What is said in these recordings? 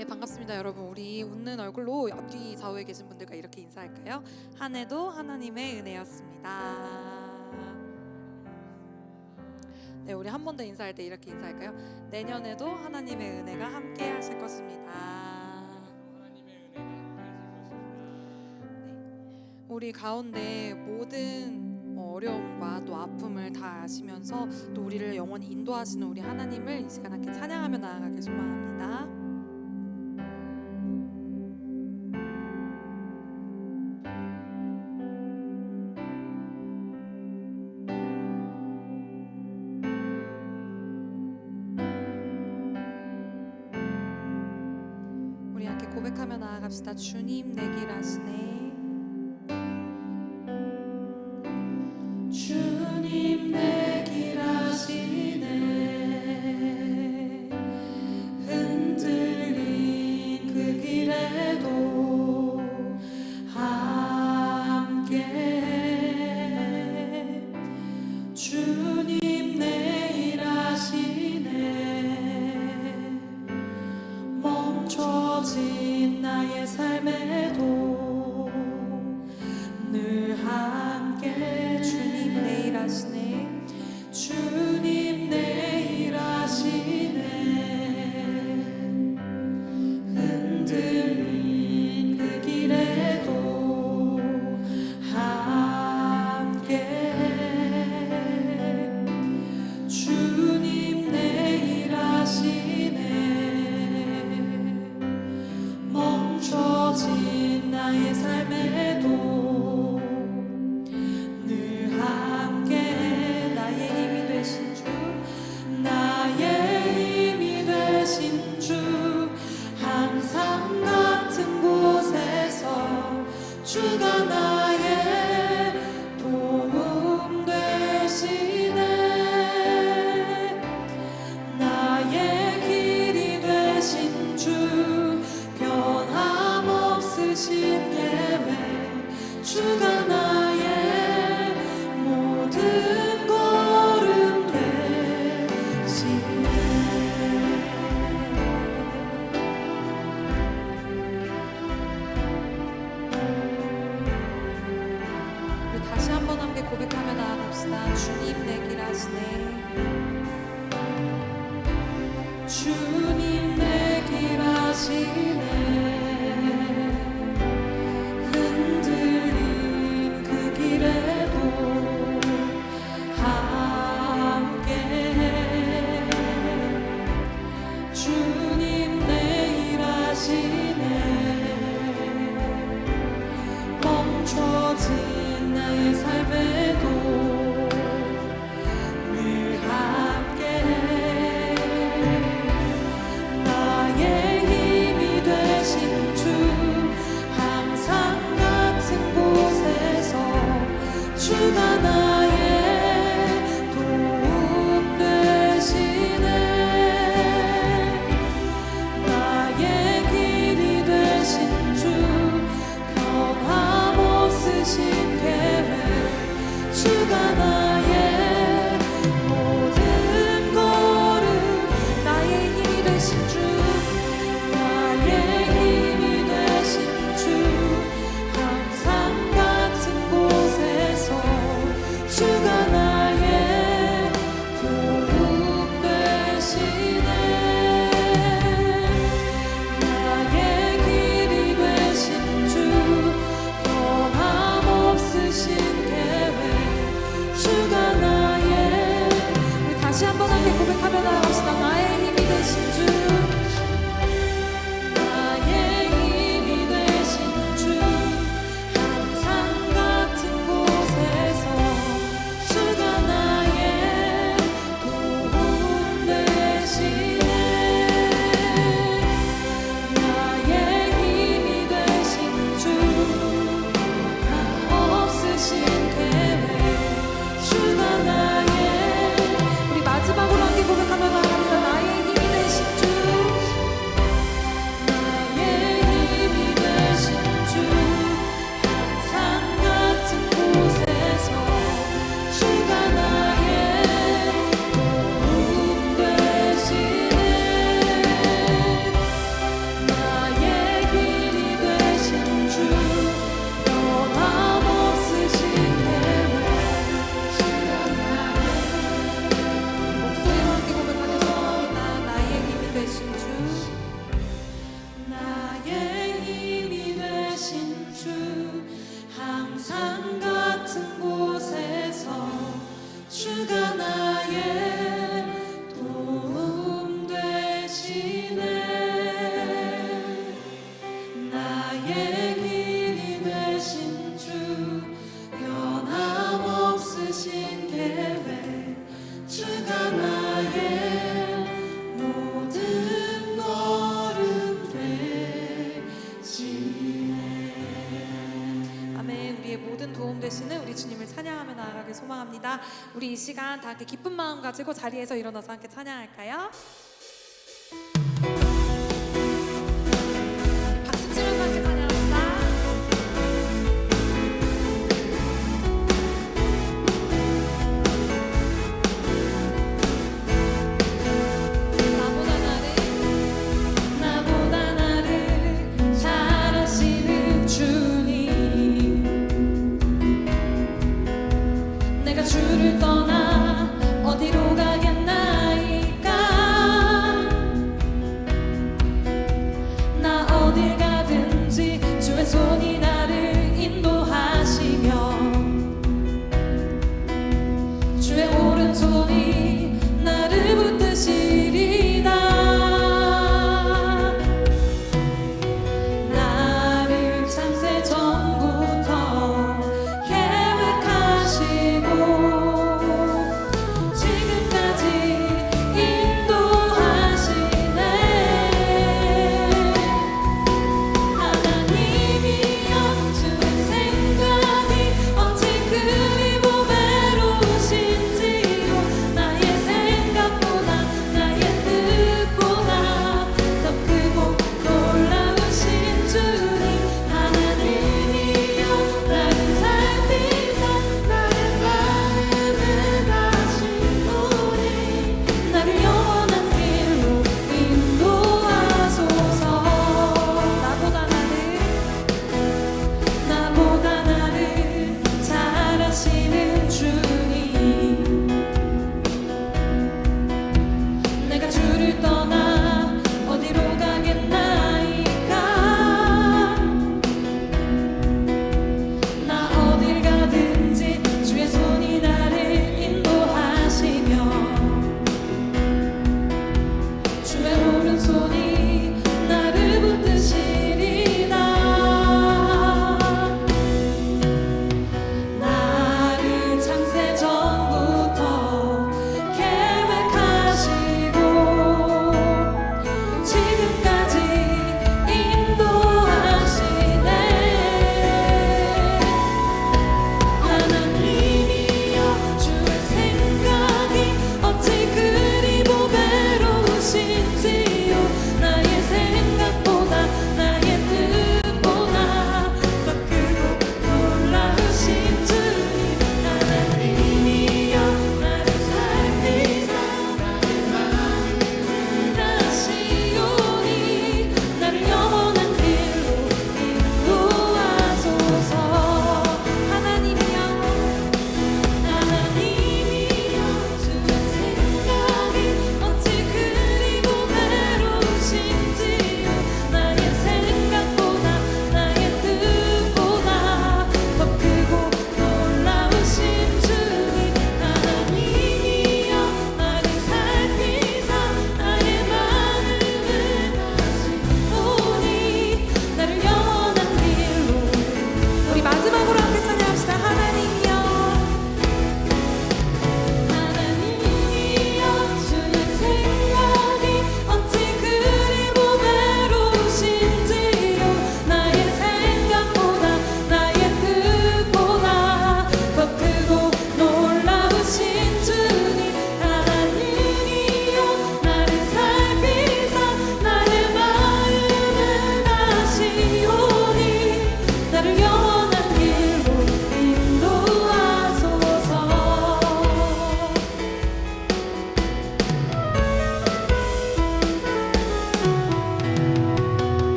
네, 반갑습니다, 여러분. 우리 웃는 얼굴로 앞뒤 좌우에 계신 분들과 이렇게 인사할까요? 한 해도 하나님의 은혜였습니다. 네, 우리 한 번 더 인사할 때 이렇게 인사할까요? 내년에도 하나님의 은혜가 함께 하실 것입니다. 네, 우리 가운데 모든 어, 어려움과 또 아픔을 다 아시면서 또 우리를 영원히 인도하시는 우리 하나님을 이 시간 함께 찬양하며 나아가길 소망합니다. 함께 고백하며 나아갑시다. 주님 내길 아시네. 되시는 우리 주님을 찬양하며 나아가길 소망합니다. 우리 이 시간 다 함께 기쁜 마음 가지고 자리에서 일어나서 함께 찬양할까요?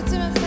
Nosotros